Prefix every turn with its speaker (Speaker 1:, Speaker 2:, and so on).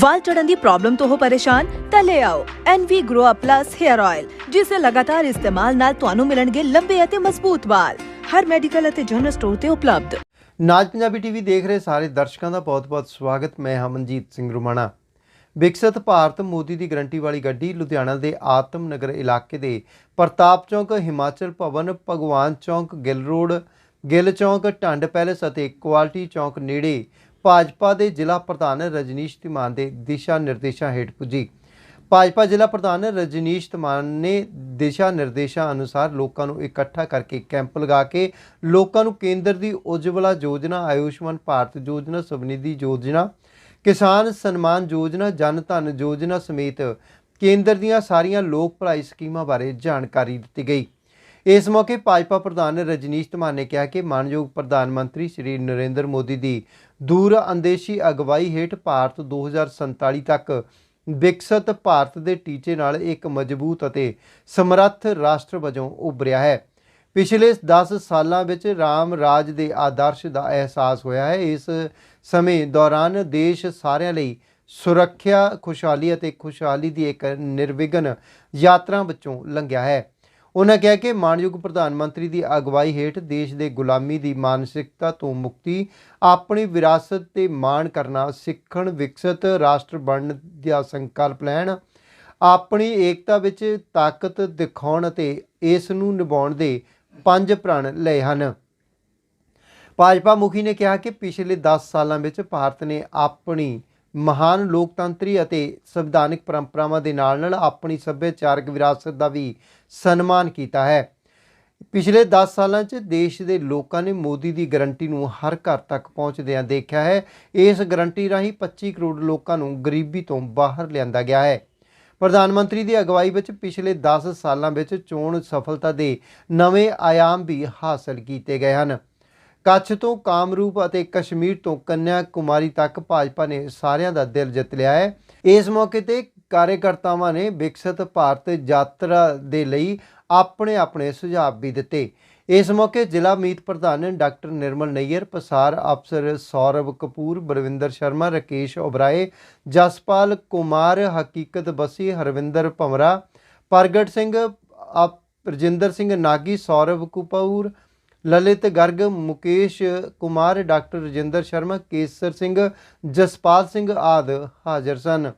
Speaker 1: ਵਾਲ ਝੜਨ ਦੀ problem ਤੋਂ ਹੋ ਪਰੇਸ਼ਾਨ, ਤਾਂ ਲੈ ਆਓ NV Grow Up Plus Hair Oil ਜਿਸ ਦੇ ਲਗਾਤਾਰ ਇਸਤੇਮਾਲ ਨਾਲ ਤੁਹਾਨੂੰ ਮਿਲਣਗੇ ਲੰਬੇ ਅਤੇ ਮਜ਼ਬੂਤ ਵਾਲ। ਹਰ ਮੈਡੀਕਲ ਅਤੇ ਜਨਰਲ ਸਟੋਰ ਤੇ ਉਪਲਬਧ।
Speaker 2: ਨਾਜ ਪੰਜਾਬੀ ਟੀਵੀ ਦੇਖ ਰਹੇ ਸਾਰੇ ਦਰਸ਼ਕਾਂ ਦਾ ਬਹੁਤ-ਬਹੁਤ ਸਵਾਗਤ। ਮੈਂ ਹਮਨਜੀਤ ਸਿੰਘ ਰੁਮਾਣਾ। ਵਿਕਸਿਤ ਭਾਰਤ ਮੋਦੀ ਦੀ ਗਰੰਟੀ ਵਾਲੀ ਗੱਡੀ ਲੁਧਿਆਣਾ ਦੇ ਆਤਮ ਨਗਰ ਇਲਾਕੇ ਦੇ ਪ੍ਰਤਾਪ ਚੌਂਕ, ਹਿਮਾਚਲ ਭਵਨ, ਭਗਵਾਨ ਚੌਂਕ, ਗਿੱਲ ਰੋਡ, ਗਿੱਲ ਚੌਂਕ ਢੰਡ ਪੈਲੇਸ ਅਤੇ ਕੁਆਲਿਟੀ ਚੌਂਕ ਨੇੜੇ ਭਾਜਪਾ ਦੇ ਜ਼ਿਲ੍ਹਾ ਪ੍ਰਧਾਨ ਰਜਨੀਸ਼ ਤਿਮਾਨ ਦੇ ਦਿਸ਼ਾ ਨਿਰਦੇਸ਼ਾਂ ਹੇਠ ਪੁੱਜੀ। ਭਾਜਪਾ ਜ਼ਿਲ੍ਹਾ ਪ੍ਰਧਾਨ ਰਜਨੀਸ਼ ਧਮਾਨ ਨੇ ਦਿਸ਼ਾ ਨਿਰਦੇਸ਼ਾਂ ਅਨੁਸਾਰ ਲੋਕਾਂ ਨੂੰ ਇਕੱਠਾ ਕਰਕੇ ਕੈਂਪ ਲਗਾ ਕੇ ਲੋਕਾਂ ਨੂੰ ਕੇਂਦਰ ਦੀ ਉਜਵਲਾ ਯੋਜਨਾ, ਆਯੁਸ਼ਮਾਨ ਭਾਰਤ ਯੋਜਨਾ, ਸਵਨਿਧੀ ਯੋਜਨਾ, ਕਿਸਾਨ ਸਨਮਾਨ ਯੋਜਨਾ, ਜਨ ਧਨ ਯੋਜਨਾ ਸਮੇਤ ਕੇਂਦਰ ਦੀਆਂ ਸਾਰੀਆਂ ਲੋਕ ਭਲਾਈ ਸਕੀਮਾਂ ਬਾਰੇ ਜਾਣਕਾਰੀ ਦਿੱਤੀ ਗਈ। ਇਸ ਮੌਕੇ ਭਾਜਪਾ ਪ੍ਰਧਾਨ ਰਜਨੀਸ਼ ਧਮਾਨ ਨੇ ਕਿਹਾ ਕਿ ਮਾਨਯੋਗ ਪ੍ਰਧਾਨ ਮੰਤਰੀ ਸ਼੍ਰੀ ਨਰਿੰਦਰ ਮੋਦੀ ਦੀ ਦੂਰ ਅੰਦੇਸ਼ੀ ਅਗਵਾਈ ਹੇਠ ਭਾਰਤ 2047 ਤੱਕ ਵਿਕਸਿਤ ਭਾਰਤ ਦੇ ਟੀਚੇ ਨਾਲ ਇੱਕ ਮਜ਼ਬੂਤ ਅਤੇ ਸਮਰੱਥ ਰਾਸ਼ਟਰ ਵਜੋਂ ਉਭਰਿਆ ਹੈ। ਪਿਛਲੇ 10 ਸਾਲਾਂ ਵਿੱਚ ਰਾਮ ਰਾਜ ਦੇ ਆਦਰਸ਼ ਦਾ ਅਹਿਸਾਸ ਹੋਇਆ ਹੈ। ਇਸ ਸਮੇਂ ਦੌਰਾਨ ਦੇਸ਼ ਸਾਰਿਆਂ ਲਈ ਸੁਰੱਖਿਆ, ਖੁਸ਼ਹਾਲੀ ਅਤੇ ਖੁਸ਼ਹਾਲੀ ਦੀ ਇੱਕ ਨਿਰਵਿਘਨ ਯਾਤਰਾ ਵਿੱਚੋਂ ਲੰਘਿਆ ਹੈ। ਉਹਨਾਂ ਕਿਹਾ ਕਿ ਮਾਨਯੋਗ ਪ੍ਰਧਾਨ ਮੰਤਰੀ ਦੀ ਅਗਵਾਈ ਹੇਠ ਦੇਸ਼ ਦੇ ਗੁਲਾਮੀ ਦੀ ਮਾਨਸਿਕਤਾ ਤੋਂ ਮੁਕਤੀ, ਆਪਣੀ ਵਿਰਾਸਤ ਤੇ ਮਾਣ ਕਰਨਾ, ਸਿੱਖਣ, ਵਿਕਸਿਤ ਰਾਸ਼ਟਰ ਬਣਨ ਦਾ ਸੰਕਲਪ ਲੈਣ, ਆਪਣੀ ਏਕਤਾ ਵਿੱਚ ਤਾਕਤ ਦਿਖਾਉਣ ਅਤੇ ਇਸ ਨੂੰ ਨਿਭਾਉਣ ਦੇ ਪੰਜ ਪ੍ਰਣ ਲਏ ਹਨ। ਭਾਜਪਾ ਮੁਖੀ ਨੇ ਕਿਹਾ ਕਿ ਪਿਛਲੇ 10 ਸਾਲਾਂ ਵਿੱਚ ਭਾਰਤ ਨੇ ਆਪਣੀ ਮਹਾਨ ਲੋਕਤੰਤਰੀ ਅਤੇ ਸੰਵਿਧਾਨਿਕ ਪਰੰਪਰਾਵਾਂ ਦੇ ਨਾਲ-ਨਾਲ ਆਪਣੀ ਸੱਭਿਆਚਾਰਕ ਵਿਰਾਸਤ ਦਾ ਵੀ ਸਨਮਾਨ ਕੀਤਾ ਹੈ। ਪਿਛਲੇ 10 ਸਾਲਾਂ 'ਚ ਦੇਸ਼ ਦੇ ਲੋਕਾਂ ਨੇ ਮੋਦੀ ਦੀ ਗਰੰਟੀ ਨੂੰ ਹਰ ਘਰ ਤੱਕ ਪਹੁੰਚਦਿਆਂ ਦੇਖਿਆ ਹੈ। ਇਸ ਗਰੰਟੀ ਰਾਹੀਂ 25 ਕਰੋੜ ਲੋਕਾਂ ਨੂੰ ਗਰੀਬੀ ਤੋਂ ਬਾਹਰ ਲਿਆਂਦਾ ਗਿਆ ਹੈ। ਪ੍ਰਧਾਨ ਮੰਤਰੀ ਦੀ ਅਗਵਾਈ ਵਿੱਚ ਪਿਛਲੇ 10 ਸਾਲਾਂ ਵਿੱਚ ਚੋਣ ਸਫਲਤਾ ਦੇ ਨਵੇਂ ਆਯਾਮ ਵੀ ਹਾਸਲ ਕੀਤੇ ਗਏ ਹਨ। ਕੱਛ ਤੋਂ ਕਾਮਰੂਪ ਅਤੇ ਕਸ਼ਮੀਰ ਤੋਂ ਕੰਨਿਆ ਕੁਮਾਰੀ ਤੱਕ ਭਾਜਪਾ ਨੇ ਸਾਰਿਆਂ ਦਾ ਦਿਲ ਜਿੱਤ ਲਿਆ ਹੈ। ਇਸ ਮੌਕੇ ਤੇ ਕਾਰਜਕਰਤਾਵਾਂ ਨੇ ਵਿਕਸਿਤ ਭਾਰਤ ਯਾਤਰਾ ਦੇ ਲਈ ਆਪਣੇ ਆਪਣੇ ਸੁਝਾਅ ਵੀ ਦਿੱਤੇ। ਇਸ ਮੌਕੇ ਜ਼ਿਲ੍ਹਾ ਮੀਤ ਪ੍ਰਧਾਨ ਡਾਕਟਰ ਨਿਰਮਲ ਨਈਅਰ, ਪਸਾਰ ਅਫਸਰ ਸੌਰਵ ਕਪੂਰ, ਬਲਵਿੰਦਰ ਸ਼ਰਮਾ, ਰਕੇਸ਼ ਓਬਰਾਏ ਜਸਪਾਲ ਕੁਮਾਰ, ਹਕੀਕਤ ਬਸੀ, ਹਰਵਿੰਦਰ ਭਮਰਾ ਪ੍ਰਗਟ ਸਿੰਘ ਰਜਿੰਦਰ ਸਿੰਘ ਨਾਗੀ, ਸੌਰਵ ਕਪੂਰ ਲਲਿਤ ਗਰਗ ਮੁਕੇਸ਼ ਕੁਮਾਰ ਡਾਕਟਰ ਰਜਿੰਦਰ ਸ਼ਰਮਾ ਕੇਸਰ ਸਿੰਘ ਜਸਪਾਲ ਸਿੰਘ ਆਦ ਹਾਜ਼ਰ ਸਨ।